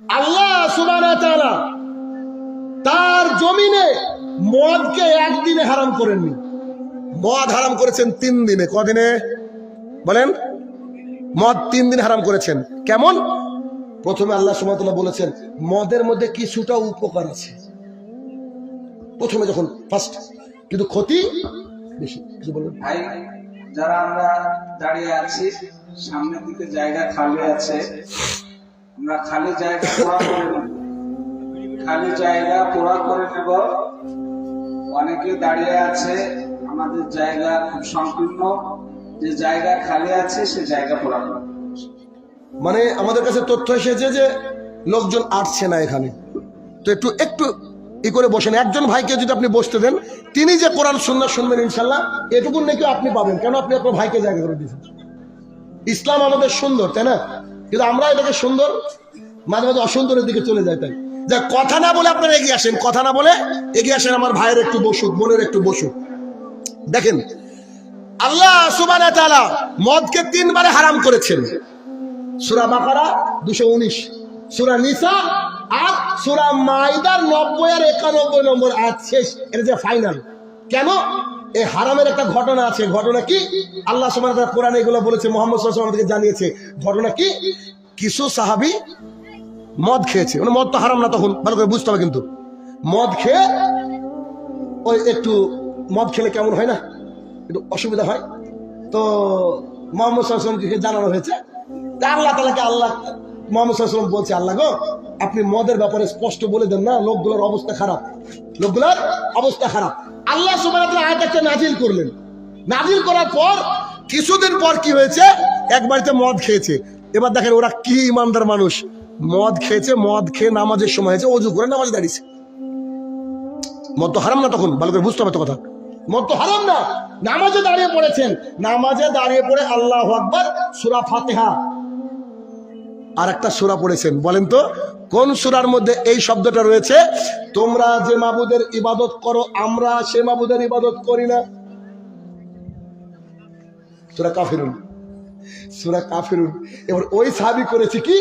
আল্লাহ তাআলা তার জমিনে মদকে একদিনে হারাম করেননি। মদ হারাম করেছেন তিন দিনে। কদিনে? বলেন। মদ তিন দিন হারাম করেছেন। কেমন? প্রথমে আল্লাহ সুবহানাহু বলেছেন, মদের মধ্যে কিছুটা উপকার আছে। প্রথমে যখন ফার্স্ট কিন্তু ক্ষতি বেশি। কিছু বলুন। ভাই, যারা আমরা দাঁড়িয়ে আছি, সামনের দিকে জায়গা খালি আছে আমরা খালি জায়গা পোড়া করে নেব। খালি জায়গা পোড়া করে নেব। অনেকে দাঁড়িয়ে আছে, আমাদের জায়গা খুব সংকীর্ণ। যে জায়গা খালি আছে, সে জায়গা পোড়া করে মানে আমাদের কাছে তথ্য এসেছে যে লোকজন আসছে না এখানে। তো একটু একটু ই করে বসেন। একজন ভাইকে যদি আপনি বসতে দেন, তিনি যে কোরআন, সুন্নাহ শুনবেন ইনশাল্লাহ এটুকুন নাকি আপনি পাবেন। কেন আপনি আপনার ভাইকে জায়গা করে দিয়েছেন? ইসলাম আমাদের সুন্দর, তাই না? কিন্তু আমরা এটাকে সুন্দর, মাঝে মাঝে অসুন্দরের দিকে চলে যাই তাই। যা কথা না বলে আপনারা এগিয়ে আসেন, কথা না বলে এগিয়ে আসেন আমার ভাইয়ের একটু বসুক, বোনের একটু বসুক। দেখেন, আল্লাহ সুবান মদকে তিনবারে হারাম করেছেন। সুরা বাকারা দুশো উনিশ, সুরা নিসা আর সুরা মাইদার নব্বই আর একানব্বই নম্বর আয়াত শেষ, এটা যে ফাইনাল। কেন? এই হারামের একটা ঘটনা আছে। ঘটনা কি? আল্লাহ সমান কোরআন এগুলো বলেছে, মোহাম্মদ আমাদেরকে জানিয়েছে। ঘটনা কি? কিছু সাহাবি মদ খেয়েছে। মানে মদ তো হারাম না তখন, ভালো করে বুঝতে হবে কিন্তু। মদ খেয়ে ওই একটু মদ খেলে কেমন হয় না? একটু অসুবিধা হয়। তো মোহাম্মদ সাল্লামকে জানানো হয়েছে। আল্লাহ তালাকে আল্লাহ, মোহাম্মদ বলছে, আল্লাহ গো, আপনি মদের ব্যাপারে স্পষ্ট বলে দেন না, লোকগুলোর অবস্থা খারাপ। লোকগুলোর অবস্থা খারাপ। আল্লাহ সুবাহ আয়াত নাজিল করলেন। নাজিল করার পর কিছুদিন পর কি হয়েছে? এক বাড়িতে মদ খেয়েছে। এবার দেখেন ওরা কি ইমানদার মানুষ। মদ খেয়েছে, মদ খেয়ে নামাজের সময় হয়েছে, অজু করে নামাজ দাঁড়িয়েছে। মদ তো হারাম না তখন, ভালো করে বুঝতে হবে তো কথা। মদ তো হারাম না। নামাজে দাঁড়িয়ে পড়েছেন। নামাজে দাঁড়িয়ে পড়ে আল্লাহ আকবর সুরা ফাতেহা। আর একটা সুরা পড়েছেন, বলেন তো, কোন সুরার মধ্যে এই শব্দটা রয়েছে? তোমরা যে মাবুদের ইবাদত করো, আমরা সে মাবুদের ইবাদত করি না। সুরা কাফিরুন সুরা কাফিরুন। এবার ওই সাহাবি করেছে কি?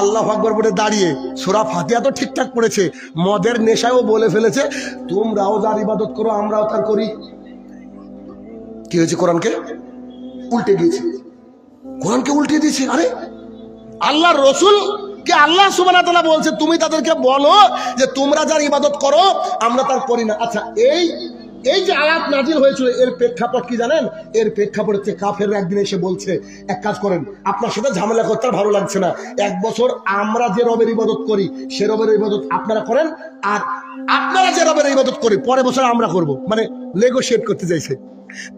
আল্লাহ আকবর বলে দাঁড়িয়ে, সুরা ফাতিয়া তো ঠিকঠাক পড়েছে, মদের নেশাও বলে ফেলেছে, তোমরাও যার ইবাদত করো, আমরাও তার করি। কি হয়েছে কোরআনকে? উল্টে দিয়েছে। কোরআনকে উল্টে দিয়েছে, আরে আল্লাহ রসুল কে আল্লাহ সুবানা বলছে, তুমি তাদেরকে বলো যে তোমরা যার ইবাদত করো, আমরা তার করি না। আচ্ছা এই এই যে আয়াত নাজিল হয়েছিল, এর প্রেক্ষাপট কি জানেন? এর প্রেক্ষাপট হচ্ছে কাফের একদিন এসে বলছে, এক কাজ করেন, আপনার সাথে ঝামেলা করতে আর ভালো লাগছে না। এক বছর আমরা যে রবের ইবাদত করি, সে রবের ইবাদত আপনারা করেন, আর আপনারা যে রবের ইবাদত করি পরের বছর আমরা করব। মানে লেগো নেগোশিয়েট করতে চাইছে।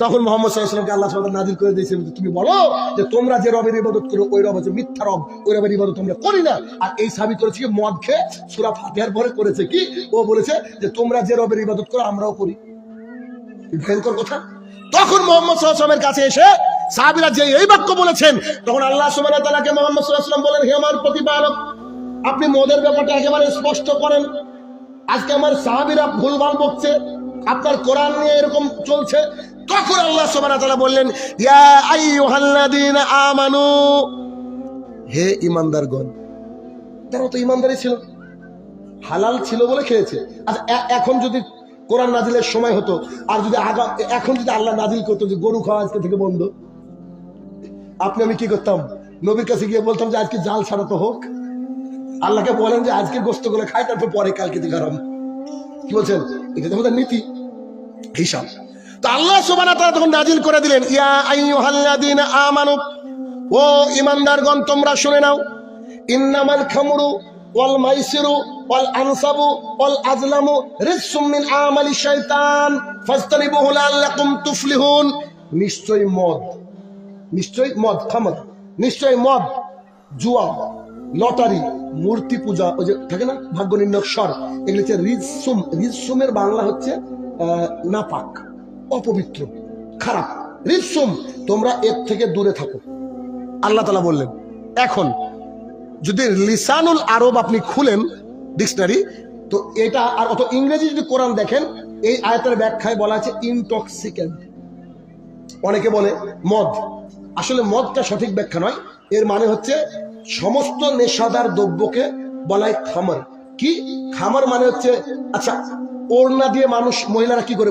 তখন মোহাম্মদ সাল্লাহামকে আল্লাহ সাল্লাহ নাজিল করে দিয়েছে তুমি বলো যে তোমরা যে রবের ইবাদত করো, ওই রব হচ্ছে মিথ্যা রব, ওই রবের ইবাদত আমরা করি না। আর এই সাবি করেছে কি মদ খেয়ে সুরা ফাতিহার পরে করেছে কি? ও বলেছে যে, তোমরা যে রবের ইবাদত করো, আমরাও করি। ভয়ঙ্কর কথা। তখন মোহাম্মদ সাল্লাহামের কাছে এসে সাহাবিরা যে এই বাক্য বলেছেন, তখন আল্লাহ সুবাহ তালাকে মোহাম্মদ সাল্লাহাম বলেন, হে আমার প্রতিপালক, আপনি মদের ব্যাপারটা একেবারে স্পষ্ট করেন। আজকে আমার সাহাবিরা ভুলভাল বকছে, আপনার কোরআন নিয়ে এরকম চলছে তখন আল্লাহ ওয়া তাআলা বললেন, ইয়া আমানু। হে ঈমানদারগণ, তারা তো ঈমানদারই ছিল, হালাল ছিল বলে খেয়েছে। আচ্ছা এখন যদি কোরআন নাজিলের সময় হতো, আর যদি আগা এখন যদি আল্লাহ নাজিল করতো যে গরু খাওয়া আজকে থেকে বন্ধ, আপনি আমি কি করতাম? নবীর কাছে গিয়ে বলতাম যে, আজকে জাল ছাড়াতো হোক। আল্লাহকে বলেন যে, আজকে গোস্তগুলো খাই, তারপর পরে কালকে হারাম। কি বলছেন? এটা তো আমাদের নীতি, হিসাব। তো আল্লাহ ওয়া তাআলা তখন নাজিল করে দিলেন, ইয়া আইয়ুহাল্লাযীনা আমানু, ও ঈমানদারগণ, তোমরা শুনে নাও, ইন্নামাল খামরু ওয়াল মাইসিরু ওয়াল আনসাবু ওয়াল আজলামু রিজসুম মিন আমালি শাইতান ফাজতানিবুহু লাআল্লাকুম তুফলিহুন। নিশ্চয় মদ নিশ্চয় মদ, খামর নিশ্চয় মদ, জুয়া, লটারি, মূর্তি পূজা, ওই যে থাকে না ভাগ্য নির্ণয় স্বর, এগুলো হচ্ছে রিজসুম, রিজসুমের বাংলা হচ্ছে নাপাক। অপবিত্র, খারাপ। রিজসুম তোমরা এর থেকে দূরে থাকো। আল্লাহ তালা বললেন, এখন যদি লিসানুল আরব আপনি খুলেন ডিকশনারি, তো এটা আর অত ইংরেজি যদি কোরআন দেখেন, এই আয়তের ব্যাখ্যায় বলা আছে ইনটক্সিকেন্ট অনেকে বলে মদ। আসলে মদটা সঠিক ব্যাখ্যা নয়। এর মানে হচ্ছে সমস্ত নেশাদার দ্রব্যকে বলা হয় খামার। কি? খামার মানে হচ্ছে আচ্ছা ওড়না দিয়ে মানুষ, মহিলারা কি করে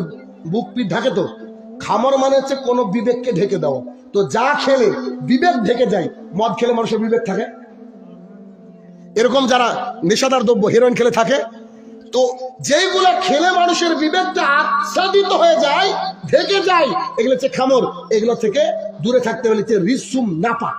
বুক পিঠ ঢাকে তো। খামার মানে হচ্ছে কোনো বিবেককে ঢেকে দেওয়া। তো যা খেলে বিবেক ঢেকে যায়, মদ খেলে মানুষের বিবেক থাকে। এরকম যারা নেশাদার দ্রব্য হেরোইন খেলে থাকে, তো যেগুলা খেলে মানুষের বিবেকটা আচ্ছাদিত হয়ে যায়, ঢেকে যায়, এগুলো হচ্ছে খামর। এগুলো থেকে দূরে থাকতে হলে রিসুম নাপা